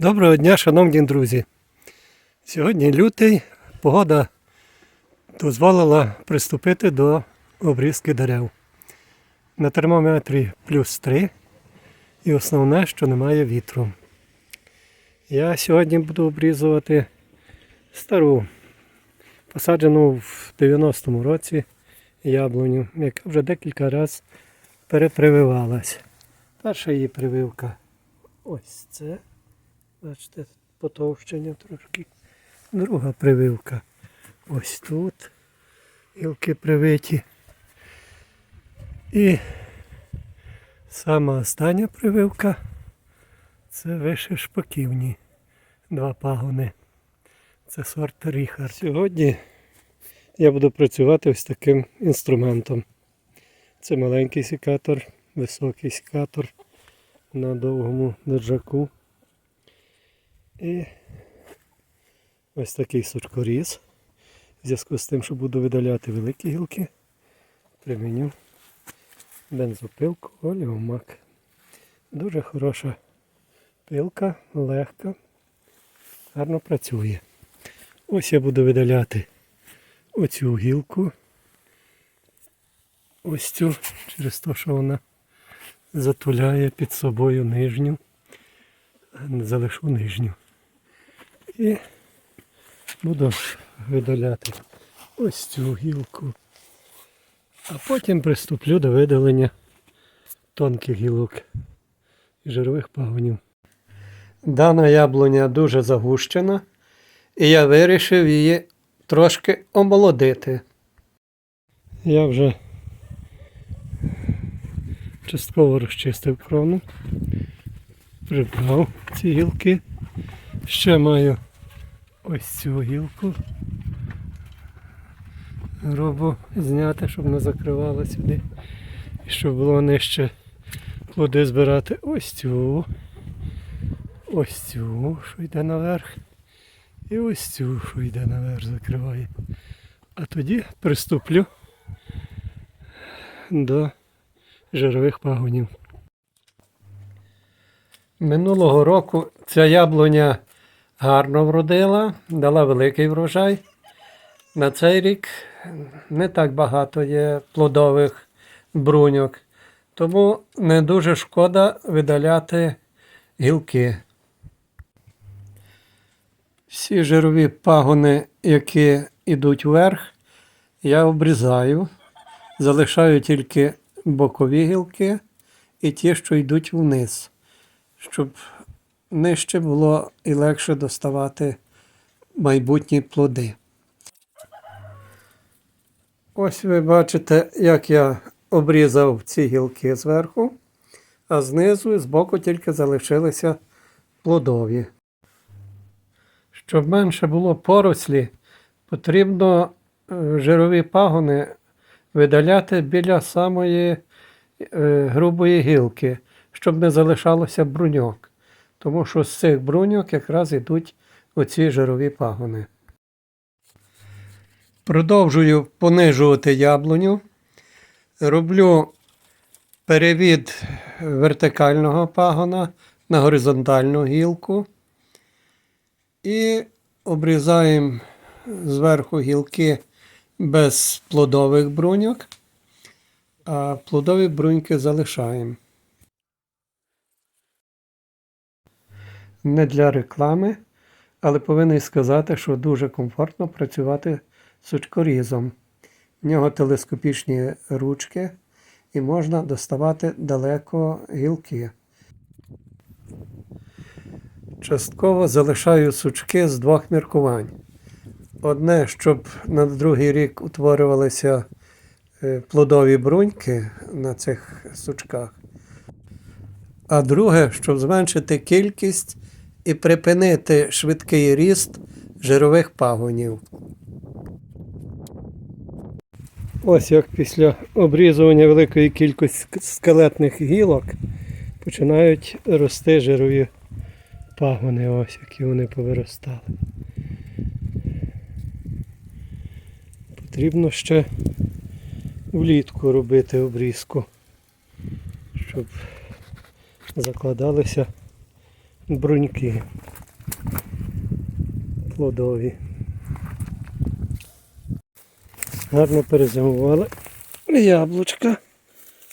Доброго дня, шановні друзі. Сьогодні лютий, погода дозволила приступити до обрізки дерев. На термометрі плюс 3 і основне, що немає вітру. Я сьогодні буду обрізувати стару, посаджену в 90-му році яблуню, яка вже декілька разів перепрививалась. Перша її прививка ось це. Бачите, потовщення трошки. Друга прививка. Ось тут. Гілки привиті. І сама остання прививка це вище шпаківні. Два пагони. Це сорт Ріхар. Сьогодні я буду працювати ось таким інструментом. Це маленький секатор, високий секатор на довгому держаку. І ось такий сучкоріз. В зв'язку з тим, що буду видаляти великі гілки, приміню бензопилку оліомак. Дуже хороша пилка, легка, гарно працює. Ось я буду видаляти оцю гілку. Ось цю, через те, що вона затуляє під собою нижню. Залишу нижню. І буду видаляти ось цю гілку. А потім приступлю до видалення тонких гілок і жирових пагонів. Дана яблуня дуже загущена, і я вирішив її трошки омолодити. Я вже частково розчистив крону, прибрав ці гілки. Ще маю ось цю гілку. Грубо зняти, щоб не закривала сюди. І щоб було нижче плоди збирати ось цю. Ось цю, що йде наверх. І ось цю, що йде наверх, закриває. А тоді приступлю до жирових пагонів. Минулого року ця яблуня гарно вродила, дала великий врожай. На цей рік не так багато є плодових бруньок, тому не дуже шкода видаляти гілки. Всі жирові пагони, які йдуть вверх, я обрізаю, залишаю тільки бокові гілки і ті, що йдуть вниз, щоб нижче було і легше доставати майбутні плоди. Ось ви бачите, як я обрізав ці гілки зверху, а знизу і збоку тільки залишилися плодові. Щоб менше було порослі, потрібно е, жирові пагони видаляти біля самої е, грубої гілки, щоб не залишалося бруньок. Тому що з цих бруньок якраз йдуть оці жирові пагони. Продовжую понижувати яблуню. Роблю перевід вертикального пагона на горизонтальну гілку. І обрізаємо зверху гілки без плодових бруньок, а плодові бруньки залишаємо. Не для реклами, але повинен сказати, що дуже комфортно працювати сучкорізом. В нього телескопічні ручки і можна доставати далеко гілки. Частково залишаю сучки з двох міркувань. Одне, щоб на другий рік утворювалися е, плодові бруньки на цих сучках. А друге, щоб зменшити кількість і припинити швидкий ріст жирових пагонів. Ось як після обрізування великої кількості скелетних гілок починають рости жирові пагони, ось які вони повиростали. Потрібно ще влітку робити обрізку, щоб закладалися бруньки. плодові. Гарно перезимували яблучка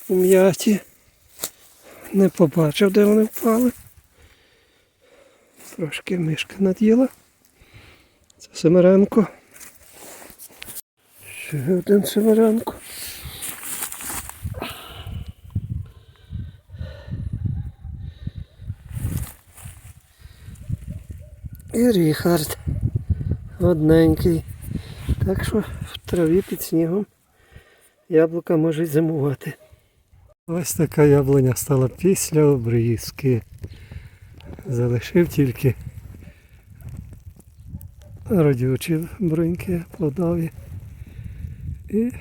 у м'яті. Не побачив, де вони впали. Трошки мишка над'їла. Це Семеренко. Ще один Семеренко. І Ріхард. Одненький. Так що в траві під снігом яблука можуть зимувати. Ось така яблуня стала після обрізки. Залишив тільки родючі бруньки плодові. І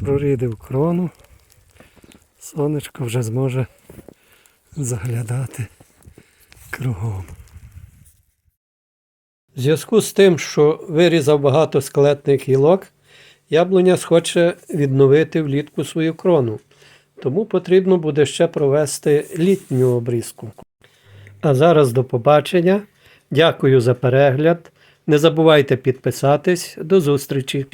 прорідив крону. Сонечко вже зможе заглядати кругом. В зв'язку з тим, що вирізав багато скелетних гілок, яблуня схоче відновити влітку свою крону. Тому потрібно буде ще провести літню обрізку. А зараз до побачення. Дякую за перегляд. Не забувайте підписатись. До зустрічі!